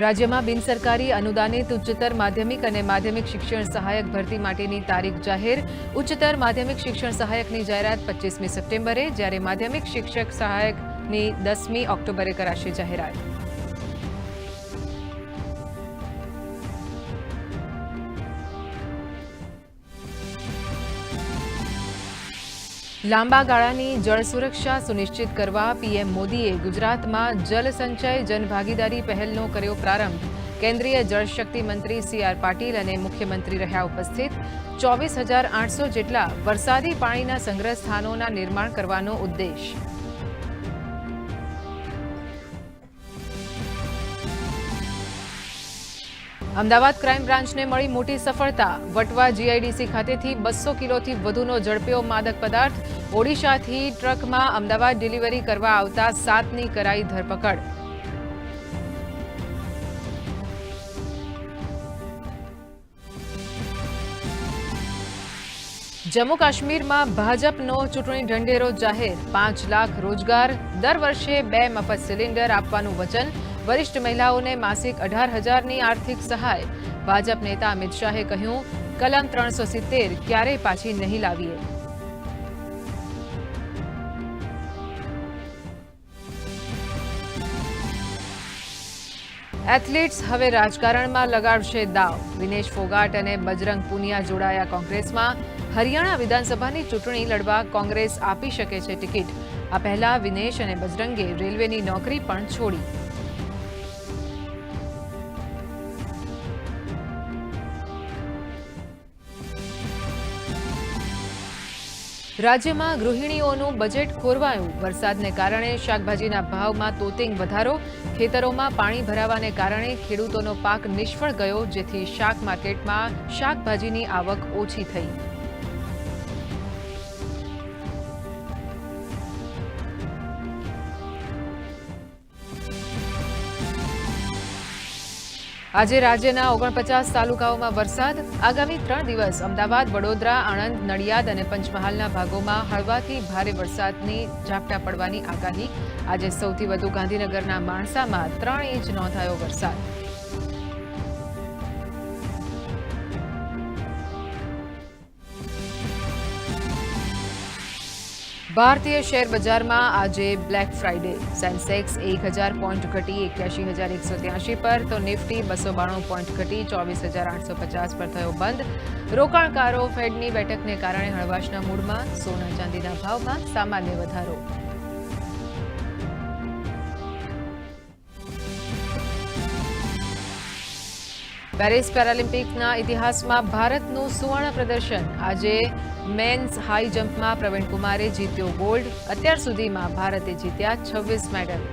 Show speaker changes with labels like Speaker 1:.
Speaker 1: રાજ્યમાં બિનસરકારી અનુદાનિત ઉચ્ચતર માધ્યમિક અને માધ્યમિક શિક્ષણ સહાયક ભરતી માટેની તારીખ જાહેર. ઉચ્ચતર માધ્યમિક શિક્ષણ સહાયકની જાહેરાત પચીસમી સપ્ટેમ્બરે, જ્યારે માધ્યમિક શિક્ષક સહાયકની દસમી ઓક્ટોબરે કરાશે જાહેરાત. લાંબા ગાળાની જળ સુરક્ષા સુનિશ્ચિત કરવા પીએમ મોદીએ ગુજરાતમાં જલ સંચય જનભાગીદારી પહેલનો કર્યો પ્રારંભ. કેન્દ્રીય જળશક્તિ મંત્રી સી આર પાટીલ અને મુખ્યમંત્રી રહ્યા ઉપસ્થિત. ચોવીસ હજાર આઠસો જેટલા વરસાદી પાણીના સંગ્રહ સ્થાનોના નિર્માણ કરવાનો ઉદ્દેશ. અમદાવાદ ક્રાઇમ બ્રાન્ચને મળી મોટી સફળતા. વટવા જીઆઈડીસી ખાતેથી બસો કિલોથી વધુનો ઝડપ્યો માદક પદાર્થ ઓડિશાથી ટ્રકમાં અમદાવાદ ડિલિવરી કરવા આવતા સાતની કરાઈ ધરપકડ. જમ્મુ કાશ્મીરમાં ભાજપનો ચૂંટણી ઢંઢેરો જાહેર. પાંચ લાખ રોજગાર. દર વર્ષે બે મફત સિલિન્ડર આપવાનું વચન. વરિષ્ઠ મહિલાઓને માસિક અઢાર હજારની આર્થિક સહાય. ભાજપ નેતા અમિત શાહે કહ્યું, કલમ ત્રણસો સિત્તેર ક્યારેય પાછી નહીં લાવીએ. એથ્લેટ્સ હવે રાજકારણમાં લગાડશે દાવ. વિનેશ ફોગાટ અને બજરંગ પુનિયા જોડાયા કોંગ્રેસમાં. હરિયાણા વિધાનસભાની ચૂંટણી લડવા કોંગ્રેસ આપી શકે છે ટિકિટ. આ પહેલા વિનેશ અને બજરંગે રેલવેની નોકરી પણ છોડી. રાજ્યમાં ગૃહિણીઓનું બજેટ ખોરવાયું. વરસાદને કારણે શાકભાજીના ભાવમાં તોતિંગ વધારો. ખેતરોમાં પાણી ભરાવાને કારણે ખેડૂતોનો પાક નિષ્ફળ ગયો, જેથી શાક માર્કેટમાં શાકભાજીની આવક ઓછી થઈ. આજે રાજ્યના ઓગણપચાસ તાલુકાઓમાં વરસાદ. આગામી ત્રણ દિવસ અમદાવાદ, વડોદરા, આણંદ, નડિયાદ અને પંચમહાલના ભાગોમાં હળવાથી ભારે વરસાદની ઝાપટા પડવાની આગાહી. આજે સૌથી વધુ ગાંધીનગરના માણસામાં ત્રણ ઇંચ નોંધાયો વરસાદ. ભારતીય શેર બજારમાં આજે બ્લેક ફ્રાઇડે સેન્સેક્સ એક હજાર પોઈન્ટ ઘટી એક્યાસી હજાર એકસો ત્યાસી પર, તો નિફ્ટી બસો બાણું પોઈન્ટ ઘટી ચોવીસ હજાર આઠસો પચાસ પર થયો બંધ. રોકાણકારો ફેડની બેઠકને કારણે હળવાશના મૂડમાં, સોના ચાંદીના ભાવમાં સામાન્ય વધારો. પેરિસ પેરાલિમ્પિકના ઇતિહાસમાં ભારતનું સુવર્ણ પ્રદર્શન. આજે મેન્સ હાઈ જમ્પમાં પ્રવીણ કુમારે જીત્યો ગોલ્ડ. અત્યાર સુધીમાં ભારતે જીત્યા છવ્વીસ મેડલ.